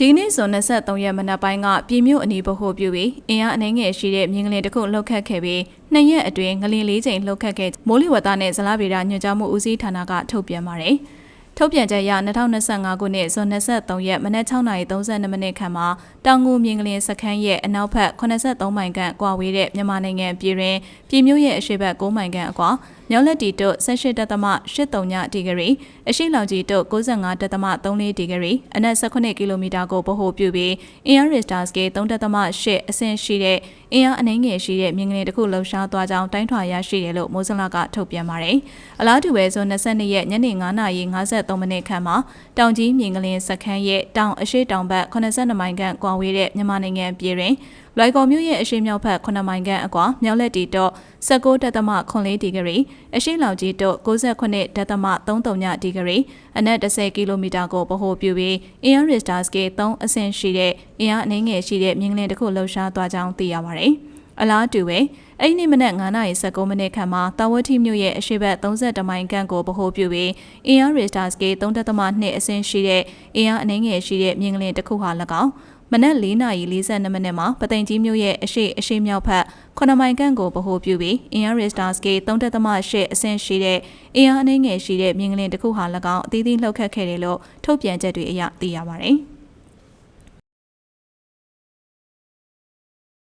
ဒီကနေ့ဇွန်23ရက်မနက်ပိုင်းကပြည်မြို့အနီးဗဟိုပြုပြီးအင်အားအနှဲငယ်ရှိတဲ့မြင်းကလေးတစ်ခုလှုပ်ခတ်ခဲ့ပြီးနှစ်ရက်အတွင်းငလင်လေးချိန်လှုပ်ခတ်ခဲ့မိုးလေဝသနဲ့ဇလားဗေဒညွှန်ကြားမှုဦးစီးဌာနကထုတ်ပြန်ပါတယ်။ ထုတ်ပြန်ချက်အရ2025ခုနှစ်ဇွန်23ရက်မနက်6:32မိနစ်ခန့်မှာတောင်ငူမြင်းကလင်းစခန်းရဲ့အနောက်ဘက်83မိုင်ခန့်ကွာဝေးတဲ့မြန်မာနိုင်ငံပြည်တွင်ပြည်မြို့ရဲ့အရှေ့ဘက်9မိုင်ခန့်အကွာမြောက်လက်တီတို့18.83ဒီဂရီအရှိလောင်ကြီးတို့95.34ဒီဂရီအနက်18ကီလိုမီတာကိုဗဟိုပြုပြီး Air Richter scale 3.8အဆင့်ရှိတဲ့ အင်အားအနှင်းငယ်ရှိတဲ့မြင်းကလေးတစ်ခုလှုပ်ရှားသွားကြောင်းတိုင်းထွာရရှိတယ်လို့မိုးစလကထုတ်ပြန်ပါတယ်။အလားတူပဲဇွန်22ရက်ညနေ9:53မိနစ်ခန့်မှာတောင်ကြီးမြင်းကလေးစခန်းရဲ့တောင်အရှိတောင်ဘက်82မိုင်ခန့်ကွာဝေးတဲ့မြန်မာနိုင်ငံပြည်တွင် လွိုင်ကော်မြို့ရဲ့အရှိမြောက်ဘက်9မိုင်ခန့်အကွာမြောက်လက်တီတော့19.4ဒီဂရီအရှိလောင်ကြီးတော့69.33ဒီဂရီအနက်10ကီလိုမီတာကိုဗဟိုပြုပြီး Air Richter scale 3အဆင့်ရှိတဲ့အင်အားအနည်းငယ်ရှိတဲ့မြင်းကလင်းတစ်ခုလှုပ်ရှားသွားကြောင်းသိရပါတယ်။အလားတူပဲအဲ့ဒီနေ့မနက်9:19မိနစ်ခန့်မှာတာဝတိမြို့ရဲ့အရှိတ်30မိုင်ခန့်ကိုဗဟိုပြုပြီးအင်အားရီစတာစကေ3.2အဆင့်ရှိတဲ့အင်အားအနည်းငယ်ရှိတဲ့မြင်းကလင်းတစ်ခုဟာ၎င်း မနက်4:42မိနစ်မှာပသိမ်ကြီးမြို့ရဲ့အရှိအရှိမြောက်ဘက်9မိုင်ခန့်ကိုဗဟိုပြုပြီးအင်အားရီစတာစကေ3.8အဆင့်ရှိတဲ့အင်အားအနည်းငယ်ရှိတဲ့မြင်းကလင်းတစ်ခုဟာ၎င်းအသီးသီးလှုပ်ခတ်ခဲ့တယ်လို့ထုတ်ပြန်ချက်တွေအရသိရပါတယ်။